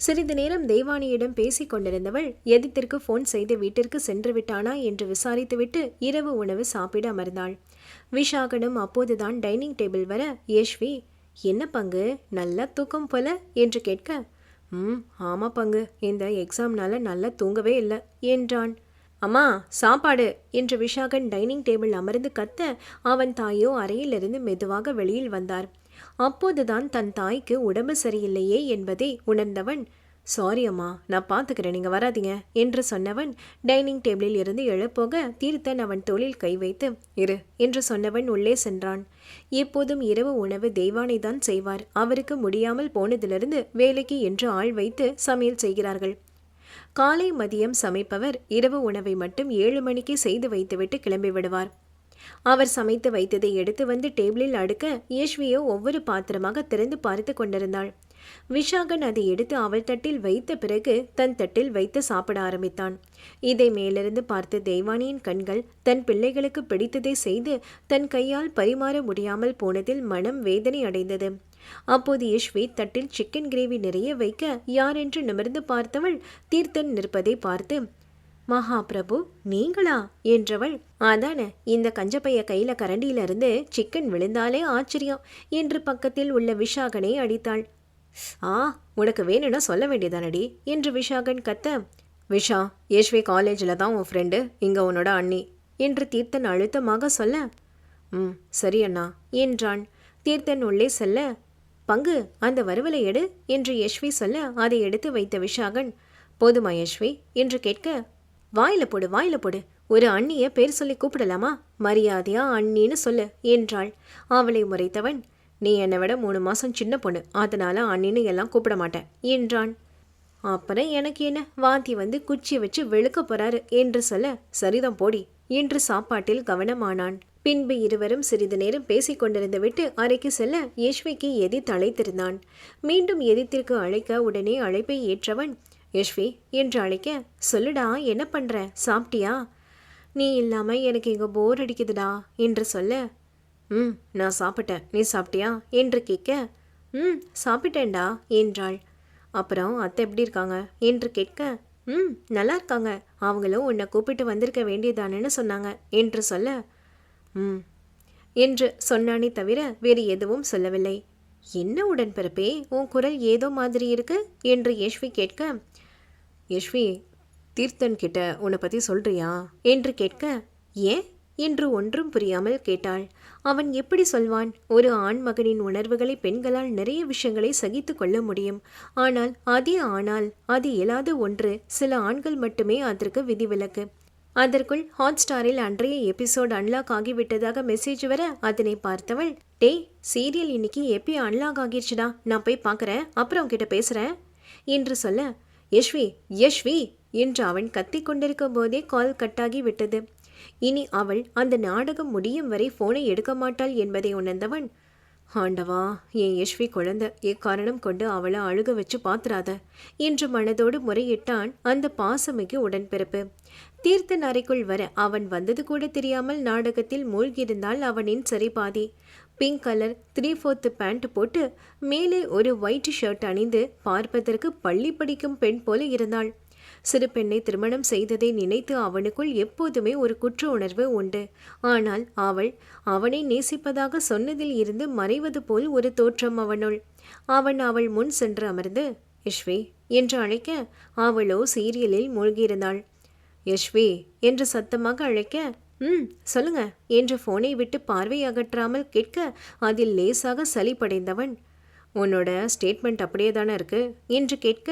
சிறிது நேரம் தெய்வானியிடம் பேசிக் கொண்டிருந்தவள் எதித்திற்கு ஃபோன் செய்து வீட்டிற்கு சென்று விட்டானா? என்று விசாரித்துவிட்டு இரவு உணவு சாப்பிட அமர்ந்தாள். விஷாகனும் அப்போதுதான் டைனிங் டேபிள் வர யேஷ்வி என்ன பங்கு? நல்லா தூக்கம் போல? என்று கேட்க ம் ஆமா பங்கு இந்த எக்ஸாம்னால நல்லா தூங்கவே இல்லை என்றான். அம்மா சாப்பாடு என்று விஷாகன் டைனிங் டேபிள் அமர்ந்து கத்த அவன் தாயோ அறையிலிருந்து மெதுவாக வெளியில் வந்தார். அப்போதுதான் தன் தாய்க்கு உடம்பு சரியில்லையே என்பதை உணர்ந்தவன் சாரி அம்மா நான் பார்த்துக்கிறேன் நீங்கள் வராதீங்க என்று சொன்னவன் டைனிங் டேபிளில் இருந்து எழப்போக தீர்த்தன் அவன் தோளில் கை வைத்து இரு என்று சொன்னவன் உள்ளே சென்றான். எப்போதும் இரவு உணவு தெய்வானை தான் செய்வார். அவருக்கு முடியாமல் போனதிலிருந்து வேலைக்கு என்று ஆள் வைத்து சமையல் செய்கிறார்கள். காலை மதியம் சமைப்பவர் இரவு உணவை மட்டும் ஏழு மணிக்கு செய்து வைத்துவிட்டு கிளம்பி விடுவார் அவர் சமைத்து வைத்ததை எடுத்து வந்து டேபிளில் அடுக்க யேஷ்வியோ ஒவ்வொரு பாத்திரமாக திறந்து பார்த்து கொண்டிருந்தாள். விஷாகன் அதை எடுத்து அவள் தட்டில் வைத்த பிறகு தன் தட்டில் வைத்து சாப்பிட ஆரம்பித்தான். இதை மேலிருந்து பார்த்த தெய்வானியின் கண்கள் தன் பிள்ளைகளுக்கு பிடித்ததை செய்து தன் கையால் பரிமாற முடியாமல் போனதில் மனம் வேதனை அடைந்தது. அப்போது யஷ்வி தட்டில் சிக்கன் கிரேவி நிறைய வைக்க யாரென்று நிமிர்ந்து பார்த்தவள் தீர்த்தன் நிற்பதை பார்த்து மகாபிரபு நீங்களா? என்றவள் அதான இந்த கஞ்சப்பைய கையில கரண்டியில இருந்து சிக்கன் விழுந்தாலே ஆச்சரியம் என்று பக்கத்தில் உள்ள விஷாகனை அடித்தாள். ஆ உனக்கு வேணும்னா சொல்ல வேண்டியதானடி? என்று விஷாகன் கத்த விஷா யேஷ்வி காலேஜில் தான் உன் ஃப்ரெண்டு இங்கே உன்னோட அண்ணி என்று தீர்த்தன் அழுத்தமாக சொல்ல ம் சரி அண்ணா என்றான். தீர்த்தன் உள்ளே செல்ல பங்கு அந்த வறுவலை எடு என்று யஷ்வி சொல்ல அதை எடுத்து வைத்த விஷாகன் போதுமா யஷ்வி என்று கேட்க வாயில போடு வாயில போடு. ஒரு அண்ணிய பேர் சொல்லி கூப்பிடலாமா? மரியாதையா அண்ணின்னு சொல்லு என்றாள். அவளை முறைத்தவன் நீ என்னை விட மூணு மாசம் சின்ன பொண்ணு அதனால அண்ணின்னு எல்லாம் கூப்பிட மாட்டேன் என்றான். அப்புறம் எனக்கு என்ன? வாந்தி வந்து குச்சி வச்சு வெளுக்க போறாரு என்று சொல்ல சரிதான் போடி என்று சாப்பாட்டில் கவனமானான். பின்பு இருவரும் சிறிது நேரம் பேசிக் கொண்டிருந்து விட்டு அறைக்கு செல்ல யஷ்விக்கு எதி தலைத்திருந்தான். மீண்டும் எதிர்த்திற்கு அழைக்க உடனே அழைப்பை ஏற்றவன் யஷ்வி என்று அழைக்க சொல்லுடா என்ன பண்ணுற சாப்பிட்டியா? நீ இல்லாமல் எனக்கு இங்கே போர் அடிக்குதுடா என்று சொல்ல ம் நான் சாப்பிட்டேன். நீ சாப்பிட்டியா? என்று கேட்க ம் சாப்பிட்டேன்டா என்றாள். அப்புறம் அத்தை எப்படி இருக்காங்க? என்று கேட்க ம் நல்லா இருக்காங்க. அவங்களும் உன்னை கூப்பிட்டு வந்திருக்க வேண்டியதானேன்னு சொன்னாங்க என்று சொல்ல ம் என்று சொன்னானே தவிர வேறு எதுவும் சொல்லவில்லை. என்ன உடன்பிறப்பே? உன் குரல் ஏதோ மாதிரி இருக்கு? என்று யஷ்வி கேட்க யஷ்வி தீர்த்தன் கிட்ட உன்னை பற்றி சொல்றியா? என்று கேட்க ஏன்? என்று ஒன்றும் புரியாமல் கேட்டாள். அவன் எப்படி சொல்வான்? ஒரு ஆண் மகனின் உணர்வுகளை பெண்களால் நிறைய விஷயங்களை சகித்து கொள்ள முடியும். ஆனால் அதே ஆனால் அது இயலாத ஒன்று. சில ஆண்கள் மட்டுமே அதற்கு விதிவிலக்கு. அதற்குள் ஹாட் ஸ்டாரில் அன்றைய எபிசோட் அன்லாக் ஆகிவிட்டதாக மெசேஜ் வர அதனை பார்த்தவள் டேய் சீரியல் இன்னைக்கு எப்பி அன்லாக் ஆகிடுச்சுடா நான் போய் பார்க்குறேன். அப்புறம் உங்ககிட்ட பேசுகிறேன் என்று சொல்ல யஷ்வி யஷ்வி என்று அவன் கத்திக் கொண்டிருக்கும் போதே கால் கட்டாகி விட்டது. இனி அவள் அந்த நாடகம் முடியும் வரை போனை எடுக்க மாட்டாள் என்பதை உணர்ந்தவன் ஆண்டவா என் யஷ்வி குழந்தை எக்காரணம் கொண்டு அவளை அழுக வச்சு பாத்துறாத? என்று மனதோடு முறையிட்டான் அந்த பாசமிகு உடன்பிறப்பு. தீர்த்தன் அறைக்குள் வர அவன் வந்தது கூட தெரியாமல் நாடகத்தில் மூழ்கியிருந்தால் அவனின் சரிபாதி pink colour three fourth pant போட்டு மேலே ஒரு ஒயிட் ஷர்ட் அணிந்து பார்ப்பதற்கு பள்ளி படிக்கும் பெண் போல இருந்தாள். சிறு பெண்ணை திருமணம் செய்ததை நினைத்து அவனுக்குள் எப்போதுமே ஒரு குற்ற உணர்வு உண்டு. ஆனால் அவள் அவனை நேசிப்பதாக சொன்னதில் இருந்து மறைவது போல் ஒரு தோற்றம் அவனுள். அவன் அவள் முன் சென்று அமர்ந்து யஷ்வி என்று அழைக்க அவளோ சீரியலில் மூழ்கியிருந்தாள். யஷ்வி என்று சத்தமாக அழைக்க ம் சொல்லுங்க. என்று ஃபோனை விட்டு பார்வை அகற்றாமல் கேட்க அதில் லேசாக சலிப்படைந்தவன் உன்னோட ஸ்டேட்மெண்ட் அப்படியே தானே இருக்கு? என்று கேட்க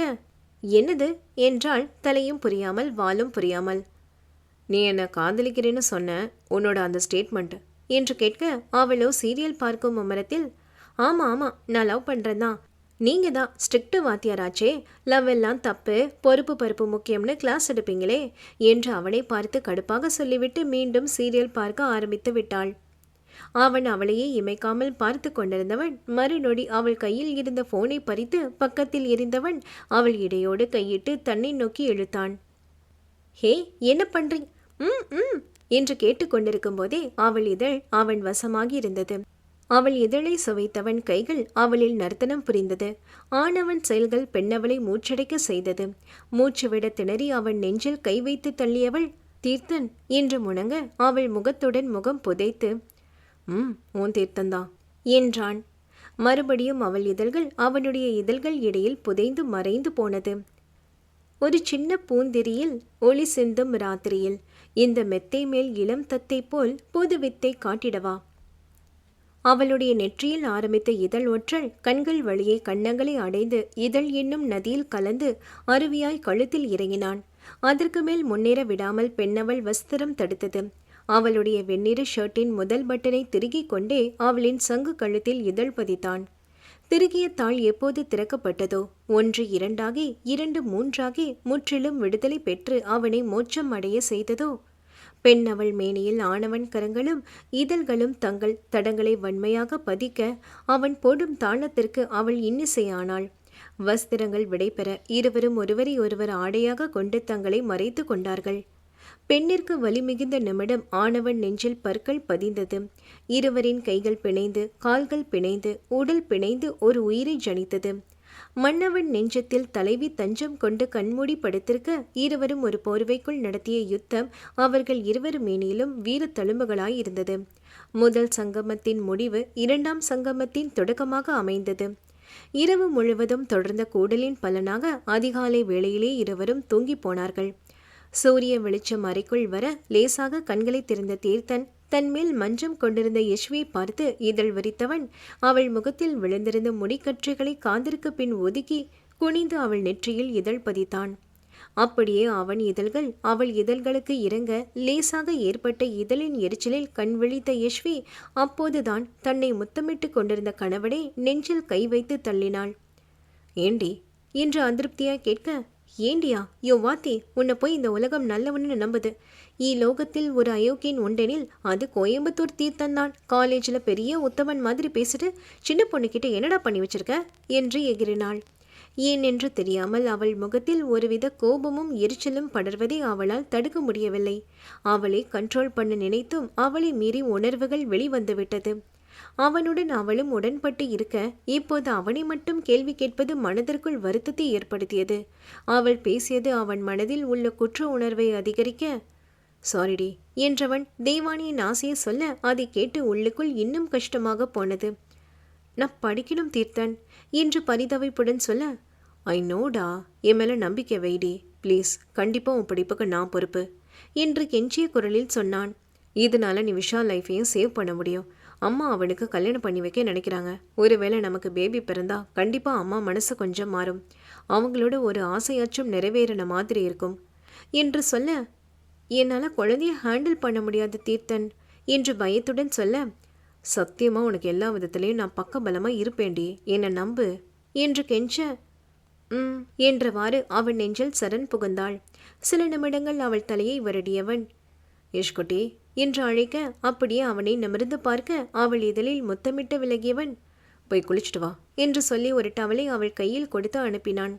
என்னது? என்றால் தலையும் புரியாமல் வாலும் புரியாமல். நீ என்னை காதலிக்கிறேன்னு சொன்ன? உன்னோட அந்த ஸ்டேட்மெண்ட் என்று கேட்க அவளோ சீரியல் பார்க்கும் மும்மரத்தில் ஆமாம் ஆமாம் நான் லவ் பண்ணுறேன் தான். நீங்கள் தான் ஸ்ட்ரிக்ட் வாத்தியாராச்சே. லவ் எல்லாம் தப்பு பொறுப்பு பருப்பு முக்கியம்னு கிளாஸ் எடுப்பீங்களே என்று அவனை பார்த்து கடுப்பாக சொல்லிவிட்டு மீண்டும் சீரியல் பார்க்க ஆரம்பித்து விட்டாள். அவன் அவளையே இமைக்காமல் பார்த்து கொண்டிருந்தவன் மறுநொடி அவள் கையில் இருந்த போனை பறித்து பக்கத்தில் இருந்தவன் அவள் இடையோடு கையிட்டு தன்னை நோக்கி இழுத்தான். ஹே என்ன பண்றீ? ம் ம் என்று கேட்டுக்கொண்டிருக்கும் போதே அவள் இதழ் அவன் வசமாகி இருந்தது. அவள் இதழை சுவைத்தவன் கைகள் அவளில் நர்த்தனம் புரிந்தது. ஆணவன் செயல்கள் பெண்ணவளை மூச்சடைக்க செய்தது. மூச்சுவிட திணறி அவன் நெஞ்சில் கை வைத்து தள்ளியவள் தீர்த்தன் என்று முணங்க அவள் முகத்துடன் முகம் புதைத்து ம் உன் தீர்த்தந்தான் என்றான். மறுபடியும் அவள் இதழ்கள் அவனுடைய இதழ்கள் இடையில் புதைந்து மறைந்து போனது. ஒரு சின்ன பூந்திரியில் ஒளி சிந்தும் ராத்திரியில் இந்த மெத்தை மேல் இளம் தத்தை போல் புது வித்தை காட்டிடவா? அவளுடைய நெற்றியில் ஆரம்பித்த இதழ் ஒற்றல் கண்கள் வழியே கன்னங்களை அடைந்து இதழ் என்னும் நதியில் கலந்து அருவியாய் கழுத்தில் இறங்கினான். அதற்கு மேல் முன்னேற விடாமல் பெண்ணவள் வஸ்திரம் தடுத்தது. அவளுடைய வெண்ணிற ஷர்ட்டின் முதல் பட்டனை திருகிக் கொண்டே அவளின் சங்கு கழுத்தில் இதழ் பதித்தான். திருகிய தாள் எப்போது திறக்கப்பட்டதோ ஒன்று இரண்டாகி இரண்டு மூன்றாகி முற்றிலும் விடுதலை பெற்று அவனை மோட்சம் அடைய செய்ததோ பெண் அவள் மேனியில் ஆணவன் கரங்களும் இதழ்களும் தங்கள் தடங்களை வன்மையாக பதிக்க அவன் போடும் தாளத்திற்கு அவள் இன்னிசையானாள். வஸ்திரங்கள் விடைபெற இருவரும் ஒருவரை ஒருவர் ஆடையாக கொண்டு தங்களை மறைத்து கொண்டார்கள். பெண்ணிற்கு வலி மிகுந்த நிமிடம் ஆணவன் நெஞ்சில் பற்கள் பதிந்தது. இருவரின் கைகள் பிணைந்து கால்கள் பிணைந்து உடல் பிணைந்து ஒரு உயிரை ஜனித்தது. மன்னவன் நெஞ்சத்தில் தலைவி தஞ்சம் கொண்டு கண்மூடி படுத்திருக்க இருவரும் ஒரு போர்வைக்குள் நடத்திய யுத்தம் அவர்கள் இருவர் மேனிலும் வீர தழும்புகளாய் இருந்தது. முதல் சங்கமத்தின் முடிவு இரண்டாம் சங்கமத்தின் தொடக்கமாக அமைந்தது. இரவு முழுவதும் தொடர்ந்த கூடலின் பலனாக அதிகாலை வேளையிலே இருவரும் தூங்கி போனார்கள். சூரிய வெளிச்சம் அறைக்குள் வர லேசாக கண்களை திறந்த தீர்த்தன் தன்மேல் மஞ்சம் கொண்டிருந்த யஷ்வியை பார்த்து இதழ் வரித்தவன். அவள் முகத்தில் விழுந்திருந்த முடிக்கற்றைகளை காதிற்கு பின் ஒதுக்கி குனிந்து அவள் நெற்றியில் இதழ் பதித்தான். அப்படியே அவன் இதழ்கள் அவள் இதழ்களுக்கு இறங்க லேசாக ஏற்பட்ட இதழின் எரிச்சலில் கண் விழித்த யஷ்வி அப்போதுதான் தன்னை முத்தமிட்டு கொண்டிருந்த கணவனை நெஞ்சில் கை வைத்து தள்ளினாள். ஏண்டி? என்று அதிருப்தியாய் கேட்க ஏண்டியா யோ வாத்தி உன்னை போய் இந்த உலகம் நல்லவன்னு நம்புது. ஈ லோகத்தில் ஒரு அயோக்கியன் உண்டெனில் அது கோயம்புத்தூர் தீர்த்தந்தான். காலேஜில் பெரிய உத்தவன் மாதிரி பேசிட்டு சின்ன பொண்ணுக்கிட்ட என்னடா பண்ணி வச்சிருக்க? என்று எகிரினாள் ஏன் என்று தெரியாமல் அவள் முகத்தில் ஒருவித கோபமும் எரிச்சலும் படர்வதை அவளால் தடுக்க முடியவில்லை. அவளை கண்ட்ரோல் பண்ண நினைத்தும் அவளை மீறி உணர்வுகள் வெளிவந்துவிட்டது அவனுடன் அவளும் உடன்பட்டு இருக்க இப்போது அவனை மட்டும் கேள்வி கேட்பது மனதிற்குள் வருத்தத்தை ஏற்படுத்தியது. அவள் பேசியது அவன் மனதில் உள்ள குற்ற உணர்வை அதிகரிக்க சாரிடி என்றவன் தேவானியின் ஆசையை சொல்ல அதை கேட்டு உள்ளுக்குள் இன்னும் கஷ்டமாக போனது. நான் படிக்கணும் தீர்த்தன் என்று பரிதவிப்புடன் சொல்ல ஐ நோடா என் மேல நம்பிக்கை வைடி ப்ளீஸ் கண்டிப்பாக உன் படிப்புக்கு நான் பொறுப்பு என்று கெஞ்சிய குரலில் சொன்னான். இதனால நீ விஷால் லைஃபையும் சேவ் பண்ண முடியும். அம்மா அவனுக்கு கல்யாணம் பண்ணி வைக்க நினைக்கிறாங்க. ஒருவேளை நமக்கு பேபி பிறந்தா கண்டிப்பாக அம்மா மனசு கொஞ்சம் மாறும். அவங்களோட ஒரு ஆசையாச்சும் நிறைவேறின மாதிரி இருக்கும். என்று சொல்ல என்னால் குழந்தைய ஹேண்டில் பண்ண முடியாது தீர்த்தன் என்று பயத்துடன் சொல்ல சத்தியமாக உனக்கு எல்லா விதத்துலேயும் நான் பக்கபலமாக இருப்பேண்டி என்னை நம்பு என்று கெஞ்ச ம் என்றவாறு அவன் நெஞ்சில் சரண் புகுந்தாள். சில நிமிடங்கள் அவள் தலையை வருடியவன் யஷ்குட்டி என்று அழைக்க அப்படியே அவனை நிமிர்ந்து பார்க்க அவள் இதழில் முத்தமிட்டு விலகியவன் போய் குளிச்சுட்டு வா என்று சொல்லி ஒரு டவலை அவள் கையில் கொடுத்து அனுப்பினான்.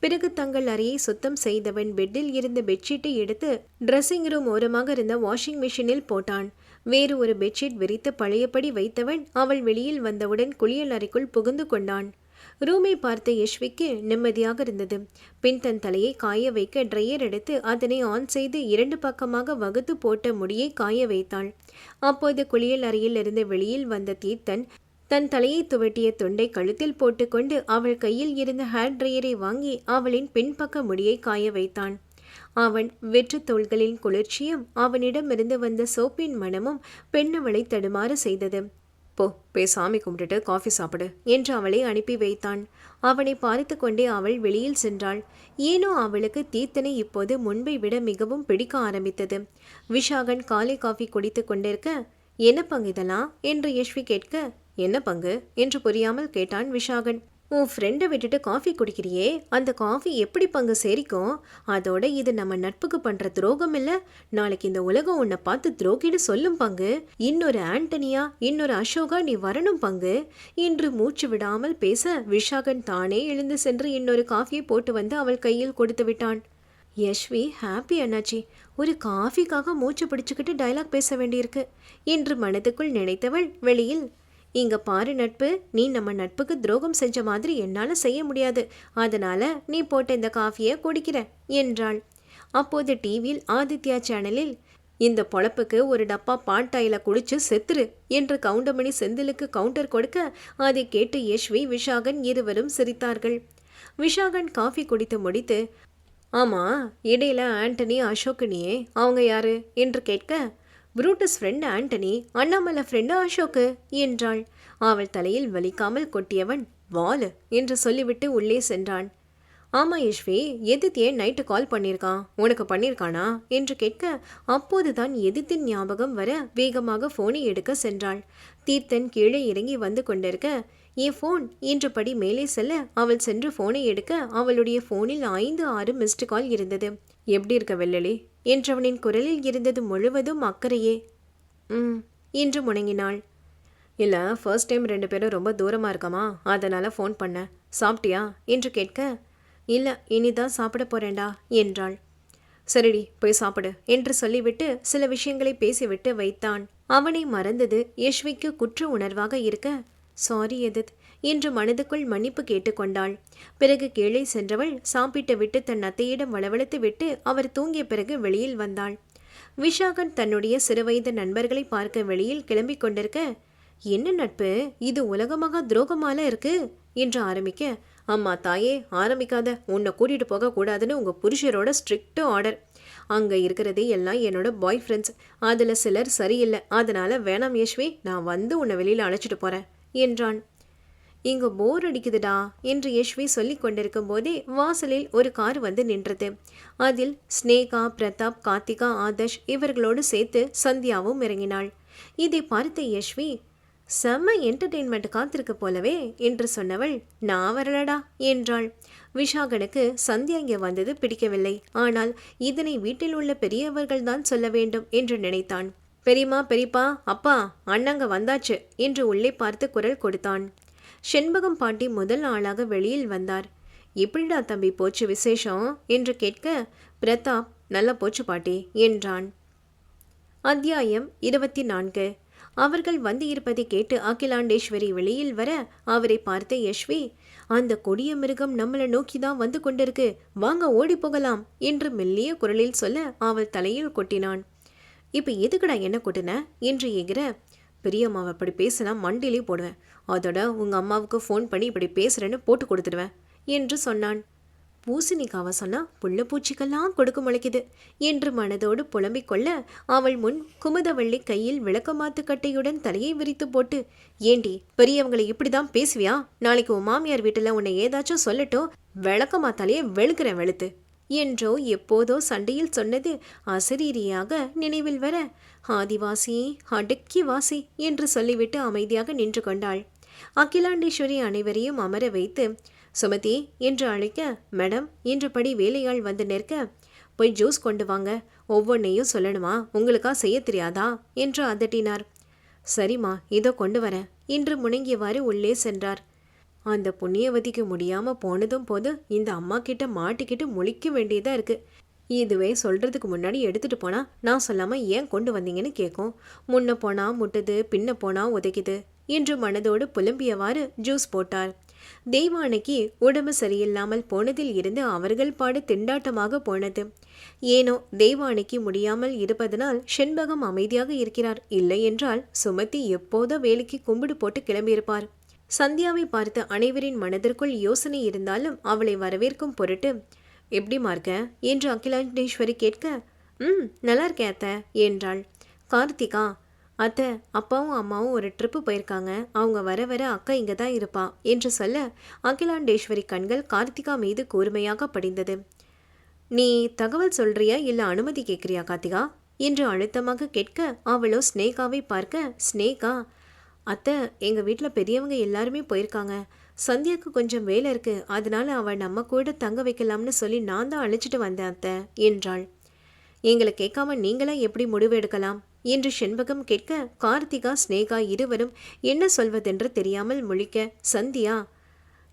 பிறகு தங்கள் அறையை சுத்தம் செய்தவன் பெட்டில் இருந்த பெட்ஷீட்டை எடுத்து ட்ரெஸ்ஸிங் ரூம் ஓரமாக இருந்த வாஷிங் மிஷினில் போட்டான். வேறு ஒரு பெட்ஷீட் விரித்து பழையபடி வைத்தவன் அவள் வெளியில் வந்தவுடன் குளியல் அறைக்குள் புகுந்து கொண்டான். ரூமை பார்த்த யஷ்விக்கு நிம்மதியாக இருந்தது. பின் தன் தலையை காய வைக்க ட்ரையர் எடுத்து அதனை ஆன் செய்து இரண்டு பக்கமாக வகுத்து போட்ட முடியை காய வைத்தாள். அப்போது குளியல் அறையில் இருந்து வெளியில் வந்த தீர்த்தன் தன் தலையை துவட்டிய துண்டை கழுத்தில் போட்டுக்கொண்டு அவள் கையில் இருந்த ஹேர் ட்ரையரை வாங்கி அவளின் பின்பக்க முடியை காய வைத்தான். அவன் வெற்று தோள்களின் குளிர்ச்சியும் அவனிடமிருந்து வந்த சோப்பின் மனமும் பெண்ணவளை தடுமாறு செய்தது. போ போய் சாமி கும்பிட்டுட்டு காஃபி சாப்பிடு என்று அவளை அனுப்பி வைத்தான். அவனை பார்த்து கொண்டே அவள் வெளியில் சென்றாள். ஏனோ அவளுக்கு தீர்த்தனை இப்போது முன்பை விட மிகவும் பிடிக்க ஆரம்பித்தது. விஷாகன் காலை காஃபி குடித்து கொண்டிருக்க என்ன பங்கு இதெல்லாம்? என்று யஷ்வி கேட்க என்ன பங்கு? என்று புரியாமல் கேட்டான் விஷாகன். உன் ஃப்ரெண்டை விட்டுட்டு காஃபி குடிக்கிறியே? அந்த காஃபி எப்படி பங்கு சேரிக்கும்? அதோட இது நம்ம நட்புக்கு பண்ற துரோகம் இல்ல? நாளைக்கு இந்த உலகம் உன்னை பார்த்து துரோகின்னு சொல்லும் பங்கு. இன்னொரு ஆண்டனியா இன்னொரு அசோகா நீ வரணும் பங்கு. இன்று மூச்சு விடாமல் பேச விஷாகன் தானே எழுந்து சென்று இன்னொரு காஃபியை போட்டு வந்து அவள் கையில் கொடுத்து விட்டான். யஷ்வி ஹாப்பி அண்ணாச்சி. ஒரு காஃபிக்காக மூச்சு பிடிச்சுக்கிட்டு டயலாக் பேச வேண்டியிருக்கு. என்று மனதுக்குள் நினைத்தவள் வெளியில் இங்க பாரு நட்பு நீ நம்ம நட்புக்கு துரோகம் செஞ்ச மாதிரி என்னால செய்ய முடியாது. அதனால நீ போட்ட இந்த காஃபியை குடிக்கிற என்றாள். அப்போது டிவியில் ஆதித்யா சேனலில் இந்த பொழப்புக்கு ஒரு டப்பா பாட்டாயில குடிச்சு செத்துரு என்று கவுண்டமணி செந்திலுக்கு கவுண்டர் கொடுக்க அதை கேட்டு யஷ்வி விஷாகன் இருவரும் சிரித்தார்கள். விஷாகன் காஃபி குடித்து முடித்து ஆமா இடையில ஆண்டனி அசோக்கினியே அவங்க யாரு? என்று கேட்க Brutus friend Antony Annamalai friend Ashok என்றாள். அவள் தலையில் வலிக்காமல் கொட்டியவன் வாலு என்று சொல்லிவிட்டு உள்ளே சென்றான். ஆமா யஷ்வி எதித்தியே நைட்டு கால் பண்ணியிருக்கான் உனக்கு பண்ணியிருக்கானா? என்று கேட்க அப்போதுதான் எதித்தின் ஞாபகம் வர வேகமாக ஃபோனை எடுக்க சென்றாள். தீர்த்தன் கீழே இறங்கி வந்து கொண்டிருக்க என் ஃபோன் என்றபடி மேலே செல்ல அவள் சென்று ஃபோனை எடுக்க அவளுடைய ஃபோனில் ஐந்து ஆறு மிஸ்டு கால் இருந்தது. எப்படி இருக்க வெள்ளலி? என்றவனின் குரலில் இருந்தது முழுவதும் அக்கறையே. ம் என்று முணங்கினாள். இல்லை ஃபர்ஸ்ட் டைம் ரெண்டு பேரும் ரொம்ப தூரமாக இருக்கமா? அதனால் ஃபோன் பண்ணேன் சாப்பிட்டியா? என்று கேட்க இல்லை இனிதான் சாப்பிட போறேன்டா என்றாள். சரிடி போய் சாப்பிடு என்று சொல்லிவிட்டு சில விஷயங்களை பேசிவிட்டு வைத்தான். அவனை மறந்தது யஷ்விக்கு குற்ற உணர்வாக இருக்க சாரி எதித் என்று மனதுக்குள் மன்னிப்பு கேட்டுக்கொண்டாள். பிறகு கீழே சென்றவள் சாப்பிட்டு விட்டு தன் அத்தையிடம் வளவளத்து விட்டு அவர் தூங்கிய பிறகு வெளியில் வந்தாள். விஷாகன் தன்னுடைய சிறுவயது நண்பர்களை பார்க்க வெளியில் கிளம்பிக் கொண்டிருக்க என்ன நட்பு? இது உலகமாக துரோகமால இருக்கு என்று ஆரம்பிக்க அம்மா தாயே ஆரம்பிக்காத. உன்னை கூட்டிட்டு போக கூடாதுன்னு உங்க புருஷரோட ஸ்ட்ரிக்ட் ஆர்டர். அங்க இருக்கிறதே எல்லாம் என்னோட பாய் ஃப்ரெண்ட்ஸ். அதுல சிலர் சரியில்லை. அதனால வேணாம் யேஷ்வி. நான் வந்து உன்னை வெளியில அழைச்சிட்டு போறேன். என்றான். இங்கு போர் அடிக்குதுடா என்று யஷ்வி சொல்லிக் கொண்டிருக்கும் போதே வாசலில் ஒரு கார் வந்து நின்றது. அதில் ஸ்னேகா பிரதாப் கார்த்திகா ஆதர்ஷ் இவர்களோடு சேர்த்து சந்தியாவும் இறங்கினாள். இதை பார்த்த யஷ்வி செம்ம என்டர்டெயின்மெண்ட் காத்திருக்க போலவே என்று சொன்னவள் நான் வரலடா என்றாள். விஷாகனுக்கு சந்தியா இங்கே வந்தது பிடிக்கவில்லை. ஆனால் இதனை வீட்டில் உள்ள பெரியவர்கள் தான் சொல்ல வேண்டும் என்று நினைத்தான். பெரியம்மா பெரியப்பா அப்பா அண்ணங்க வந்தாச்சு என்று உள்ளே பார்த்து குரல் கொடுத்தான். செண்பகம் பாட்டி முதல் ஆளாக வெளியில் வந்தார். எப்படிடா தம்பி போச்சு விசேஷம்? என்று கேட்க பிரதாப் நல்ல போச்சு பாட்டி என்றான். அத்தியாயம் இருபத்தி நான்கு அவர்கள் வந்து இருப்பதை கேட்டு அகிலாண்டேஸ்வரி வெளியில் வர அவரை பார்த்த யஷ்வி அந்த கொடிய மிருகம் நம்மளை நோக்கி தான் வந்து கொண்டிருக்கு. வாங்க ஓடி போகலாம் என்று மெல்லிய குரலில் சொல்ல அவள் தலையில் கொட்டினான். இப்போ எதுக்குடா என்ன கொட்டின? என்று எகிற பெரியம்மாவை அப்படி பேசினா மண்டிலே போடுவேன். அதோட உங்கள் அம்மாவுக்கு ஃபோன் பண்ணி இப்படி பேசுகிறேன்னு போட்டு கொடுத்துடுவேன் என்று சொன்னான். பூசணிக்காவை சொன்னா புள்ள பூச்சிக்கெல்லாம் கொடுக்க முளைக்குது என்று மனதோடு புலம்பிக் கொள்ள அவள் முன் குமுதவள்ளி கையில் விளக்கமாத்து கட்டையுடன் தலையை விரித்து போட்டு ஏண்டி பெரியவங்களை இப்படி தான் பேசுவியா? நாளைக்கு உன் மாமியார் வீட்டில் உன்னை ஏதாச்சும் சொல்லட்டும் விளக்கமாத்தாலேயே வெளுக்கிறேன் வெளுத்து. என்றோ எப்போதோ சண்டையில் சொன்னது அசரீரியாக நினைவில் வர ஆதிவாசி அடுக்கி வாசி என்று சொல்லிவிட்டு அமைதியாக நின்று கொண்டாள். அகிலாண்டேஸ்வரி அனைவரையும் அமர வைத்து சுமதி என்று அழைக்க மேடம் என்றபடி வேலையாள் வந்து நிற்க போய் ஜூஸ் கொண்டு வாங்க ஒவ்வொன்றையும் சொல்லணுமா? உங்களுக்கா செய்ய தெரியாதா? என்று அதட்டினார். சரிம்மா இதோ கொண்டு வரேன் என்று முணங்கியவாறு உள்ளே சென்றார். அந்த புண்ணியவதிக்கு முடியாமல் போனதும் போது இந்த அம்மா கிட்ட மாட்டிக்கிட்டு முழிக்க வேண்டியதாக இருக்கு. இதுவே சொல்கிறதுக்கு முன்னாடி எடுத்துகிட்டு போனால் நான் சொல்லாமல் ஏன் கொண்டு வந்தீங்கன்னு கேட்கும் முன்ன போனால் முட்டுது பின்ன போனால் உதைக்குது என்று மனதோடு புலம்பியவாறு ஜூஸ் போட்டார் தெய்வானைக்கு உடம்பு சரியில்லாமல் போனதில் இருந்து அவர்கள் பாடு திண்டாட்டமாக போனது. ஏனோ தெய்வானைக்கு முடியாமல் இருப்பதனால் செண்பகம் அமைதியாக இருக்கிறார். இல்லை என்றால் சுமதி எப்போதோ வேலைக்கு கும்பிடு போட்டு கிளம்பியிருப்பார். சந்தியாவை பார்த்து அனைவரின் மனதிற்குள் யோசனை இருந்தாலும் அவளை வரவேற்கும் பொருட்டு எப்படிமா இருக்க என்று அகிலாண்டேஸ்வரி கேட்க ம் நல்லா இருக்கேன் அத்தை என்றாள். கார்த்திகா அத்தை அப்பாவும் அம்மாவும் ஒரு ட்ரிப்பு போயிருக்காங்க. அவங்க வர வர அக்கா இங்கே தான் இருப்பா என்று சொல்ல அகிலாண்டேஸ்வரி கண்கள் கார்த்திகா மீது கூர்மையாக படிந்தது. நீ தகவல் சொல்றியா இல்லை அனுமதி கேட்குறியா கார்த்திகா? என்று அழுத்தமாக கேட்க அவளோ ஸ்னேகாவை பார்க்க ஸ்னேகா அத்தை எங்கள் வீட்டில் பெரியவங்க எல்லாருமே போயிருக்காங்க. சந்தியாவுக்கு கொஞ்சம் வேலை இருக்கு. அதனால அவள் நம்ம கூட தங்க வைக்கலாம்னு சொல்லி நான் தான் அழைச்சிட்டு வந்தேன் அத்தை என்றாள். எங்களை கேட்காம நீங்களாம் எப்படி முடிவு எடுக்கலாம்? என்று செண்பகம் கேட்க கார்த்திகா ஸ்னேகா இருவரும் என்ன சொல்வதென்று தெரியாமல் முழிக்க சந்தியா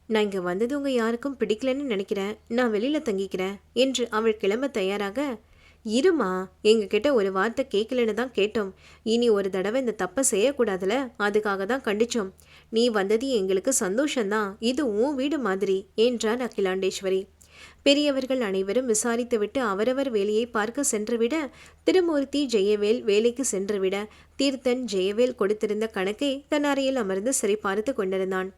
நான் இங்கே வந்தது உங்கள் யாருக்கும் பிடிக்கலன்னு நினைக்கிறேன். நான் வெளியில் தங்கிக்கிறேன் என்று அவள் கிளம்ப தயாராக இருமா எங்ககிட்ட ஒரு வார்த்தை கேட்கலன்னு தான் கேட்டோம். இனி ஒரு தடவை இந்த தப்பை செய்யக்கூடாதுல? அதுக்காக தான் கண்டிச்சோம். நீ வந்தது எங்களுக்கு சந்தோஷந்தான் இது உன் வீடு மாதிரி என்றார் அகிலாண்டேஸ்வரி. பெரியவர்கள் அனைவரும் விசாரித்துவிட்டு அவரவர் வேலையை பார்க்க சென்றுவிட திருமூர்த்தி ஜெயவேல் வேலைக்கு சென்றுவிட தீர்த்தன் ஜெயவேல் கொடுத்திருந்த கணக்கை தன் அறையில் அமர்ந்து சரி பார்த்து கொண்டிருந்தான்.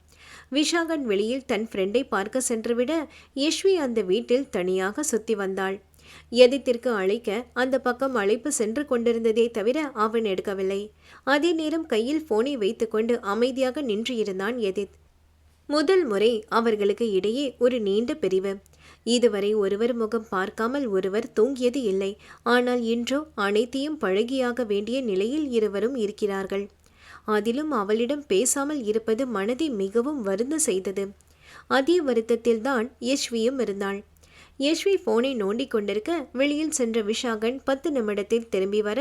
விஷாகன் வெளியில் தன் ஃப்ரெண்டை பார்க்க சென்றுவிட யஷ்வி அந்த வீட்டில் தனியாக சுத்தி வந்தாள். எதித்திற்கு அழைக்க அந்த பக்கம் அழைப்பு சென்று கொண்டிருந்ததே தவிர அவன் எடுக்கவில்லை. அதே நேரம் கையில் போனை வைத்துக்கொண்டு அமைதியாக நின்று இருந்தான் எதித் முதல் முறை அவர்களுக்கு இடையே ஒரு நீண்ட பிரிவு. இதுவரை ஒருவர் முகம் பார்க்காமல் ஒருவர் தூங்கியது இல்லை. ஆனால் இன்றோ அனைத்தையும் பழகியாக வேண்டிய நிலையில் இருவரும் இருக்கிறார்கள். அதிலும் அவளிடம் பேசாமல் இருப்பது மனதை மிகவும் வருந்த செய்தது. அதே வருத்தத்தில்தான் யஷ்வியும் இருந்தாள். யஷ்வி போனை நோண்டி கொண்டிருக்க வெளியில் சென்ற விஷாகன் பத்து நிமிடத்தில் திரும்பி வர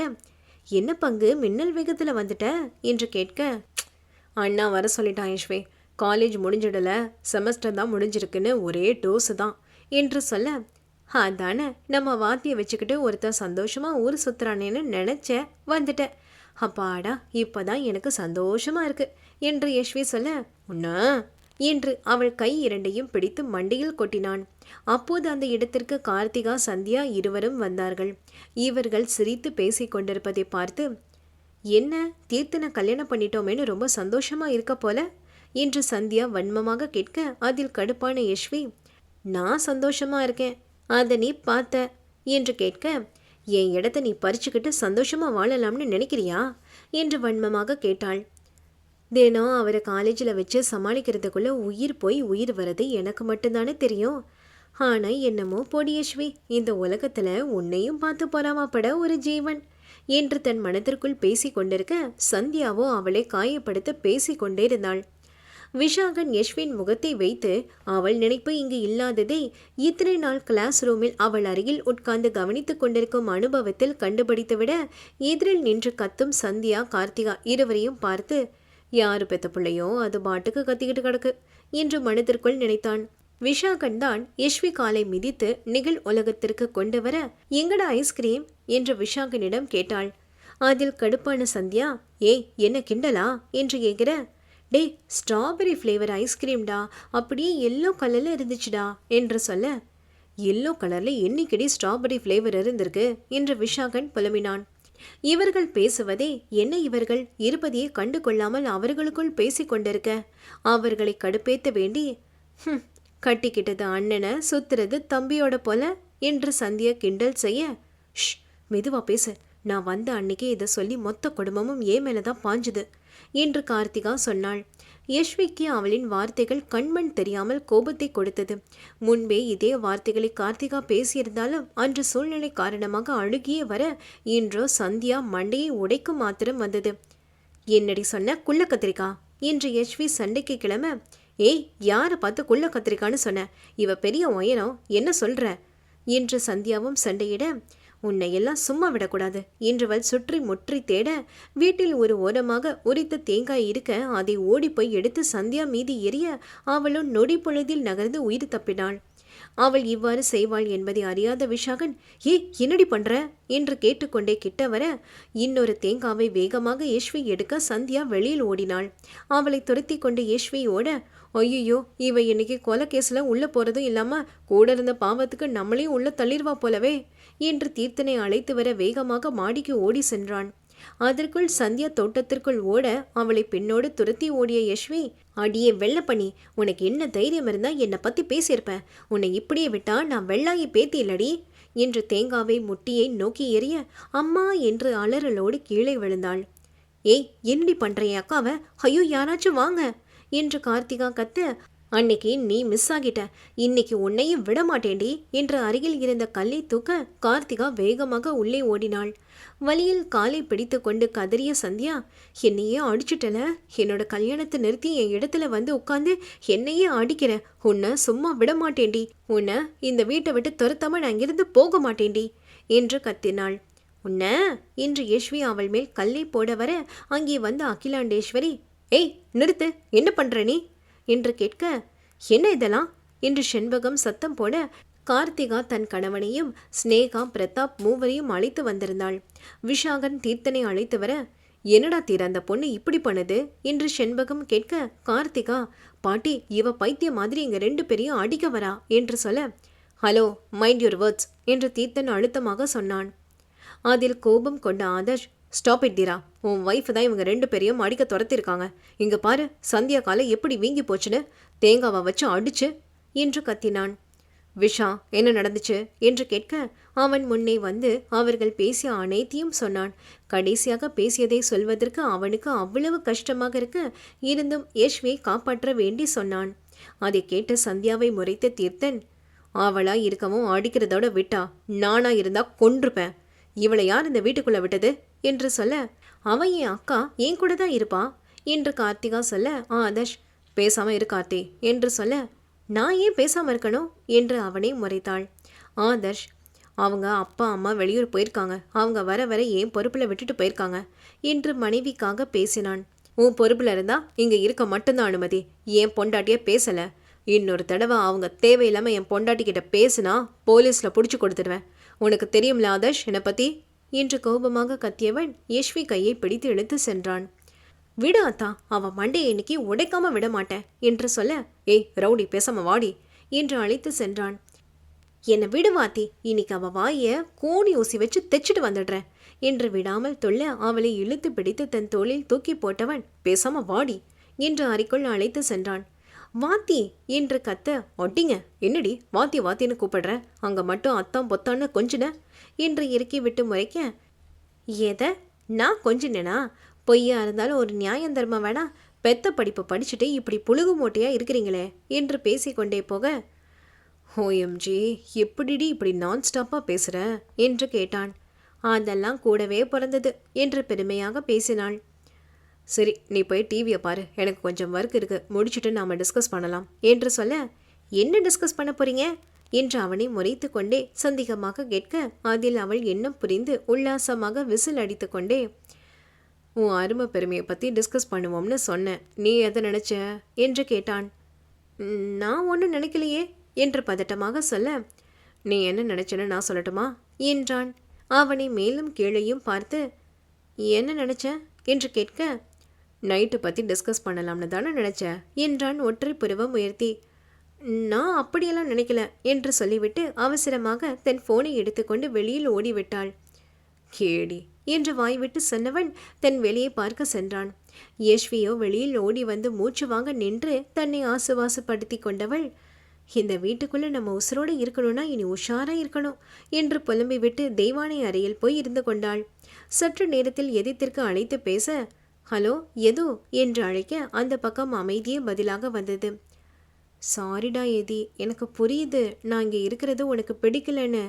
என்ன பங்கு? மின்னல் வேகத்தில் வந்துட்ட? என்று கேட்க அண்ணா வர சொல்லிட்டான் யஷ்வி காலேஜ் முடிஞ்சிடல. செமஸ்டர் தான் முடிஞ்சிருக்குன்னு ஒரே டோஸு தான். என்று சொல்ல அதானே. நம்ம வாத்தியை வச்சுக்கிட்டு ஒருத்தன் சந்தோஷமாக ஊர் சுத்துறானேன்னு நினச்ச வந்துட்டேன் அப்பாடா இப்போ தான் எனக்கு சந்தோஷமாக இருக்கு. என்று யஷ்வி சொல்ல உன்னா என்று அவள் கை இரண்டையும் பிடித்து மண்டியில் கொட்டினான். அப்போது அந்த இடத்திற்கு கார்த்திகா சந்தியா இருவரும் வந்தார்கள். இவர்கள் சிரித்து பேசிக் கொண்டிருப்பதை பார்த்து என்ன தீர்த்தனை கல்யாணம் பண்ணிட்டோமேனு ரொம்ப சந்தோஷமா இருக்க போல? என்று சந்தியா வன்மமாக கேட்க அதில் கடுப்பான யஷ்வி நான் சந்தோஷமா இருக்கேன். அதை நீ பார்த்த என்று கேட்க என் இடத்த நீ பறிச்சுக்கிட்டு சந்தோஷமா வாழலாம்னு நினைக்கிறியா? என்று வன்மமாக கேட்டாள். தினம் அவரை காலேஜில் வச்சு சமாளிக்கிறதுக்குள்ளே உயிர் போய் உயிர் வர்றது எனக்கு மட்டும்தானே தெரியும். ஆனால் என்னமோ பொடியஸ்வி இந்த உலகத்தில் உன்னையும் பார்த்து பொறாமப்பட ஒரு ஜீவன்? என்று தன் மனத்திற்குள் பேசி கொண்டிருக்க சந்தியாவோ அவளை காயப்படுத்த பேசி கொண்டே இருந்தாள். விஷாகன் யஷ்வின் முகத்தை வைத்து அவள் நினைப்பு இங்கு இல்லாததை இத்தனை நாள் கிளாஸ் ரூமில் அவள் அருகில் உட்கார்ந்து கவனித்துக் கொண்டிருக்கும் அனுபவத்தில் கண்டுபிடித்துவிட எதிரில் நின்று கத்தும் சந்தியா கார்த்திகா இருவரையும் பார்த்து யாரு பெத்த பிள்ளையோ அது பாட்டுக்கு கத்திக்கிட்டு கிடக்கு. என்று மனதிற்குள் நினைத்தான். விஷாகன் தான் யஷ்வி காலை மிதித்து நிகழ் உலகத்திற்கு கொண்டு வர எங்கட ஐஸ்கிரீம் என்று விஷாகனிடம் கேட்டாள். அதில் கடுப்பான சந்தியா? ஏய் என்ன கிண்டலா? என்று கேட்கிற டே ஸ்ட்ராபெரி ஃப்ளேவர் ஐஸ்கிரீம்டா அப்படியே எல்லோ கலரில் இருந்துச்சுடா என்று சொல்ல எல்லோ கலரில் என்னைக்கடி ஸ்ட்ராபெரி ஃப்ளேவர் இருந்திருக்கு? என்று விஷாகன் புலம்பினான். இவர்கள் பேசுவதே என்ன இவர்கள் இருப்பதையே கண்டு கொள்ளாமல் அவர்களுக்குள் பேசி கொண்டிருக்க. அவர்களை கடுப்பேத்த வேண்டி கட்டிக்கிட்டது அண்ணனை சுத்துறது தம்பியோட போல என்று சந்தியா கிண்டல் செய்ய. ஷ் மெதுவா பேசு. நான் வந்த அன்னைக்கே இதை சொல்லி மொத்த குடும்பமும் ஏன் மேலதான் பாஞ்சுது. என்று கார்த்திகா சொன்னாள். யஷ்விக்கு அவளின் வார்த்தைகள் கண்மண் தெரியாமல் கோபத்தை கொடுத்தது. முன்பே இதே வார்த்தைகளை கார்த்திகா பேசியிருந்தாலும் அன்று சூழ்நிலை காரணமாக அழுகியே வர இன்றோ சந்தியா மண்டையை உடைக்கும் மாத்திரம் வந்தது. என்னடி சொன்ன குள்ள கத்திரிக்கா என்று யஷ்வி சண்டைக்கு கிளம்ப ஏய் யாரை பார்த்து குள்ள கத்திரிக்கான்னு சொன்ன? இவ பெரிய உயரம் என்ன சொல்ற? என்று சந்தியாவும் சண்டையிட உன்னை எல்லாம் சும்மா விடக்கூடாது. என்றவள் சுற்றி முற்றி தேட வீட்டில் ஒரு ஓரமாக உரித்த தேங்காய் இருக்க அதை ஓடிப்போய் எடுத்து சந்தியா மீது எரிய அவளும் நொடி பொழுதில் நகர்ந்து உயிர் தப்பினாள். அவள் இவ்வாறு செய்வாள் என்பதை அறியாத விஷாகன் ஏ என்னடி பண்ற? என்று கேட்டுக்கொண்டே கிட்ட வர இன்னொரு தேங்காவை வேகமாக யேஷ்வி எடுக்க சந்தியா வெளியில் ஓடினாள். அவளை துரத்தி கொண்டு யேஷ்வி ஓட ஐயோ இவ இன்னைக்கு கொலை கேஸ்ல உள்ள போறதும் இல்லாம கூட இருந்த பாவத்துக்கு நம்மளையும் உள்ள தள்ளிடுவா போலவே. என்று தீர்த்தனை அழைத்து வர வேகமாக மாடிக்கு ஓடி சென்றான். அதற்குள் சந்தியா தோட்டத்திற்குள் ஓட அவளை பின்னோடு துரத்தி ஓடிய யஷ்வி அடியே வெள்ளப்பணி உனக்கு என்ன தைரியம் இருந்தா என்னை பத்தி பேசியிருப்ப. உன்னை இப்படியே விட்டா நான் வெள்ளாயி பேத்தி இல்லடி என்று தேங்காவை முட்டியை நோக்கி எறிய அம்மா என்று அலறலோடு கீழே விழுந்தாள். ஏய் என்னடி பண்றேன் அக்காவை? ஐயோ யாராச்சும் வாங்க என்று கார்த்திகா கத்து அன்னைக்கு நீ மிஸ் ஆகிட்ட. இன்னைக்கு உன்னையும் விட மாட்டேண்டி என்று அருகில் இருந்த கல்லை தூக்க கார்த்திகா வேகமாக உள்ளே ஓடினாள். வழியில் காலை பிடித்து கொண்டு கதறிய சந்தியா என்னையே அடிச்சுட்டல? என்னோட கல்யாணத்தை நிறுத்தி என் இடத்துல வந்து உட்காந்து என்னையே அடிக்கிற? உன்னை சும்மா விட மாட்டேண்டி உன்னை இந்த வீட்டை விட்டு துரத்தாம நான் இங்கிருந்து போக மாட்டேண்டி என்று கத்தினாள். உன்ன? இன்று யஷ்வி அவள் மேல் கல்லை போட வர அங்கே வந்த அகிலாண்டேஸ்வரி ஏய் நிறுத்து. என்ன பண்ற நீ? என்று கேட்க என்ன இதெல்லாம்? என்று செண்பகம் சத்தம் போட கார்த்திகா தன் கணவனையும் ஸ்னேகா பிரதாப் மூவரையும் அழைத்து வந்திருந்தாள். விஷாகன் தீர்த்தனை அழைத்து வர என்னடா தீர அந்த பொண்ணு இப்படி பண்ணுது? என்று செண்பகம் கேட்க கார்த்திகா பாட்டி இவ பைத்திய மாதிரி இங்க ரெண்டு பேரையும் அடிக்க வரா? என்று சொல்ல ஹலோ மைண்ட் யுவர் வேர்ட்ஸ் என்று தீர்த்தன் அழுத்தமாக சொன்னான். அதில் கோபம் கொண்ட ஆதர்ஷ் ஸ்டாப் இட் தீரா உன் ஒய்ஃப் தான் இவங்க ரெண்டு பேரையும் அடிக்க துரத்திருக்காங்க. இங்கே பாரு சந்தியா காலை எப்படி வீங்கி போச்சுன்னு. தேங்காவை வச்சு அடிச்சு என்று கத்தினான். விஷா என்ன நடந்துச்சு? என்று கேட்க அவன் முன்னே வந்து அவர்கள் பேசிய அனைத்தையும் சொன்னான். கடைசியாக பேசியதை சொல்வதற்கு அவனுக்கு அவ்வளவு கஷ்டமாக இருக்க. இருந்தும் யஷ்வியை காப்பாற்ற வேண்டி சொன்னான். அதை கேட்டு சந்தியாவை முறைத்த தீர்த்தன் அவளா இருக்கவும் அடிக்கிறதோட விட்டா நானா இருந்தா கொன்றுப்பேன். இவளை யார் இந்த வீட்டுக்குள்ள விட்டது? என்று சொல்ல அவன் என் அக்கா என் கூட தான் இருப்பா என்று கார்த்திகா சொல்ல ஆதர்ஷ் பேசாமல் இரு கார்த்தி என்று சொல்ல நான் ஏன் பேசாமல் இருக்கணும்? என்று அவனை முறைத்தாள். ஆதர்ஷ் அவங்க அப்பா அம்மா வெளியூர் போயிருக்காங்க. அவங்க வர வர ஏன் பொறுப்பில் விட்டுட்டு போயிருக்காங்க என்று மனைவிக்காக பேசினான். உன் பொறுப்பில் இருந்தால் இங்கே இருக்க மட்டும்தான் அனுமதி. ஏன் பொண்டாட்டியே பேசலை. இன்னொரு தடவை அவங்க தேவையில்லாமல் என் பொண்டாட்டி கிட்ட பேசினா போலீஸில் பிடிச்சி கொடுத்துடுவேன். உனக்கு தெரியும்ல ஆதர்ஷ் என்னை பற்றி என்று கோபமாக கத்தியவன் யஷ்வி கையை பிடித்து இழுத்து சென்றான். விடு அத்தா அவ மண்டையை இன்னைக்கு உடைக்காம விட மாட்டேன் என்று சொல்ல ஏய் ரவுடி பேசாம வாடி என்று அழைத்து சென்றான். என்னை விடு வாத்தி இன்னைக்கு அவ வாய கோணி ஊசி வச்சு தைச்சிட்டு வந்துடுறேன் என்று விடாமல் தொல்ல அவளை இழுத்து பிடித்து தன் தோளில் தூக்கி போட்டவன் பேசாம வாடி என்று அறைக்குள் அழைத்து சென்றான். வாத்தி என்று கத்த ஒட்டிங்க என்னடி வாத்தி வாத்தின்னு கூப்பிடுற அங்க மட்டும் அத்தான் பொத்தான்னு கொஞ்சின என்று இறுக்கி விட்டு முறைக்க எதை? நான் கொஞ்சினேனா? பொய்யா இருந்தாலும் ஒரு நியாயம் தர்மம் வேணா. பெத்த படிப்பு படிச்சுட்டு இப்படி புழுகு மூட்டையாக இருக்கிறீங்களே? என்று பேசிக்கொண்டே போக ஓஎம்ஜி எப்படிடி இப்படி நான் ஸ்டாப்பாக பேசுகிற என்று கேட்டான். அதெல்லாம் கூடவே பிறந்தது என்று பெருமையாக பேசினாள். சரி நீ போய் டிவியை பாரு. எனக்கு கொஞ்சம் ஒர்க் இருக்குது முடிச்சுட்டு நாம் டிஸ்கஸ் பண்ணலாம் என்று சொல்ல என்ன டிஸ்கஸ் பண்ண போகிறீங்க என்று அவனை முறைத்து கொண்டே சந்தேகமாக கேட்க அதில் அவள் எண்ணம் புரிந்து உல்லாசமாக விசில் அடித்து கொண்டே உன் அருமை பெருமையை பற்றி டிஸ்கஸ் பண்ணுவோம்னு சொன்னேன் நீ எதை நினச்ச? என்று கேட்டான். நான் ஒன்றும் நினைக்கலையே என்று பதட்டமாக சொல்ல நீ என்ன நினைச்சேன்னு நான் சொல்லட்டுமா? என்றான். அவனை மேலும் கீழையும் பார்த்து என்ன நினச்ச? என்று கேட்க நைட்டு பற்றி டிஸ்கஸ் பண்ணலாம்னு தானே நினச்ச என்றான் ஒற்றை புருவம் உயர்த்தி. நான் அப்படியெல்லாம் நினைக்கல என்று சொல்லிவிட்டு அவசரமாக தன் ஃபோனை எடுத்துக்கொண்டு வெளியில் ஓடிவிட்டாள். கேடி என்று வாய்விட்டு சொன்னவன் தன் வெளியை பார்க்க சென்றான். யஷ்வியோ வெளியில் ஓடி வந்து மூச்சு வாங்க நின்று தன்னை ஆசுவாசப்படுத்தி கொண்டவள் இந்த வீட்டுக்குள்ளே நம்ம உசுரோடு இருக்கணும்னா இனி உஷாராக இருக்கணும் என்று புலம்பிவிட்டு தெய்வானை அறையில் போய் இருந்து கொண்டாள். சற்று நேரத்தில் எதிர்த்திற்கு அழைத்து பேச ஹலோ எது? என்று அழைக்க அந்த பக்கம் அமைதியே பதிலாக வந்தது. சாரிடா ஏதி எனக்கு புரியுது. நான் இங்கே இருக்கிறது உனக்கு பிடிக்கலன்னு.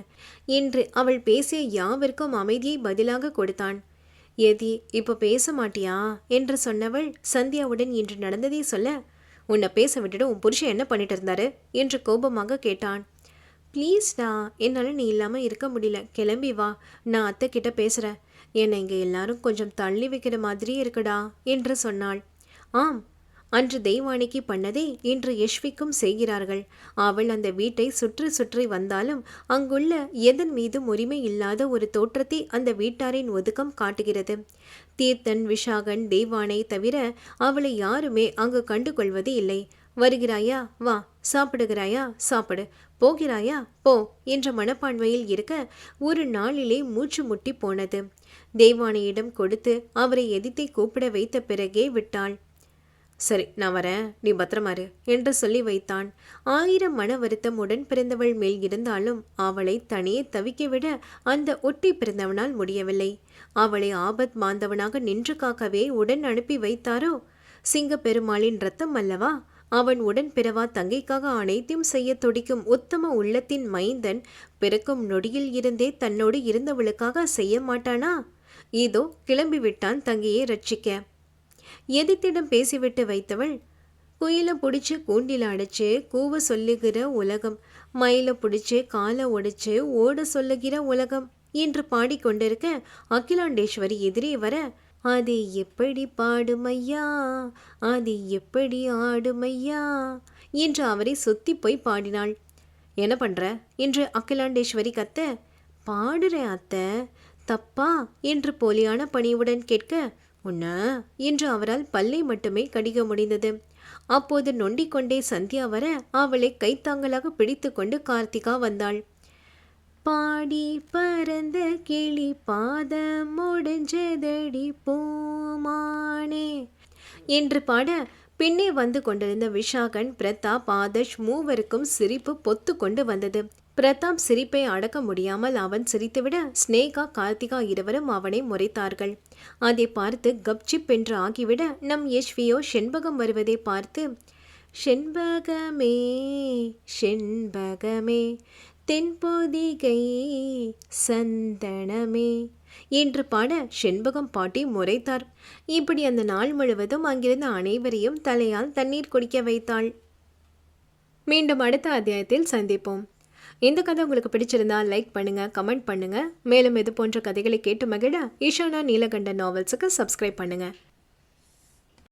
என்று அவள் பேசிய யாவிற்கும் அமைதியை பதிலாக கொடுத்தான். ஏதி இப்போ பேச மாட்டியா? என்று சொன்னவள் சந்தியாவுடன் இன்று நடந்ததை சொல்ல உன்னை பேச விட்டுட்டு உன் புருஷன் என்ன பண்ணிட்டு இருந்தாரு? என்று கோபமாக கேட்டான். ப்ளீஸ்டா என்னால் நீ இல்லாமல் இருக்க முடியல. கிளம்பி வா. நான் அத்தை கிட்ட பேசுகிறேன் என்னை இங்கே எல்லாரும் கொஞ்சம் தள்ளி வைக்கிற மாதிரியே இருக்குடா என்று சொன்னாள். ஆம் அன்று தெய்வானிக்கு பண்ணதே இன்று யஷ்விக்கும் செய்கிறார்கள். அவள் அந்த வீட்டை சுற்றி சுற்றி வந்தாலும் அங்குள்ள எதன் மீதும் உரிமை இல்லாத ஒரு தோற்றத்தை அந்த வீட்டாரின் ஒதுக்கம் காட்டுகிறது. தீர்த்தன் விஷாகன் தெய்வானை தவிர அவளை யாருமே அங்கு கண்டுகொள்வது இல்லை. வருகிறாயா? வா சாப்பிடுகிறாயா? சாப்பிடு. போகிறாயா? போ என்ற மனப்பான்மையில் இருக்க ஒரு நாளிலே மூச்சு முட்டி போனது. தெய்வானையிடம் கொடுத்து அவரை எதிர்த்தை கூப்பிட வைத்த பிறகே விட்டாள். சரி நான் வரேன். நீ பத்திரமா என்று சொல்லி வைத்தான். ஆயிரம் மன வருத்தம் உடன் பிறந்தவள் மேல் இருந்தாலும் அவளை தனியே தவிக்க விட அந்த ஒட்டி பிறந்தவனால் முடியவில்லை. அவளை ஆபத் மாந்தவனாக நின்று காக்கவே உடன் அனுப்பி வைத்தாரோ? சிங்க பெருமாளின் ரத்தம் அல்லவா? அவன் உடன் பிறவா தங்கைக்காக அனைத்தையும் செய்ய துடிக்கும் உத்தம உள்ளத்தின் மைந்தன் பிறக்கும் நொடியில் இருந்தே தன்னோடு இருந்தவளுக்காக செய்ய மாட்டானா? இதோ கிளம்பிவிட்டான் தங்கையை ரட்சிக்க. எதிர்த்திடம் பேசிவிட்டு வைத்தவள் குயிலை பிடிச்சி கூண்டில் அடைச்சு கூவ சொல்லுகிற உலகம் மயிலை பிடிச்சி காலை உடைச்சு ஓட சொல்லுகிற உலகம் என்று பாடிக்கொண்டிருக்க அகிலாண்டேஸ்வரி எதிரே வர அது எப்படி பாடுமையா? அது எப்படி ஆடுமையா? என்று அவரை சுத்தி போய் பாடினாள். என்ன பண்ற? என்று அகிலாண்டேஸ்வரி கத்த பாடுறேன் அத்தை தப்பா? என்று போலியான பணிவுடன் கேட்க உன்ன என்று அவரால் பல்லை மட்டுமே கடிக்க முடிந்தது. அப்போது நொண்டிக்கொண்டே சந்தியா வர அவளை கைத்தாங்களாக பிடித்து கொண்டு கார்த்திகா வந்தாள். பாடி பறந்த கிளி பாதம் முடிஞ்சதடி பூமானே என்று பாட பின்னே வந்து கொண்டிருந்த விஷாகன் பிரதாப் ஆதர்ஷ் மூவருக்கும் சிரிப்பு பொத்து கொண்டு வந்தது. பிரதாப் சிரிப்பை அடக்க முடியாமல் அவன் சிரித்துவிட ஸ்னேகா கார்த்திகா இருவரும் அவனை முறைத்தார்கள். அதை பார்த்து கப்சிப் என்று ஆகிவிட நம் யஷ்வியோ செண்பகம் வருவதை பார்த்து செண்பகமே செண்பகமே தென்பொதிகை சந்தனமே என்று பாட செண்பகம் பாட்டி முறைத்தார். இப்படி அந்த நாள் முழுவதும் அங்கிருந்த அனைவரையும் தலையால் தண்ணீர் குடிக்க வைத்தாள். மீண்டும் அடுத்த அத்தியாயத்தில் சந்திப்போம். இந்த கதை உங்களுக்கு பிடிச்சிருந்தா லைக் பண்ணுங்க கமெண்ட் பண்ணுங்க. மேலும் இது போன்ற கதைகளை கேட்டு மகிழ ஈஷானா நீலகண்ட நாவல்ஸுக்கு சப்ஸ்கிரைப் பண்ணுங்க.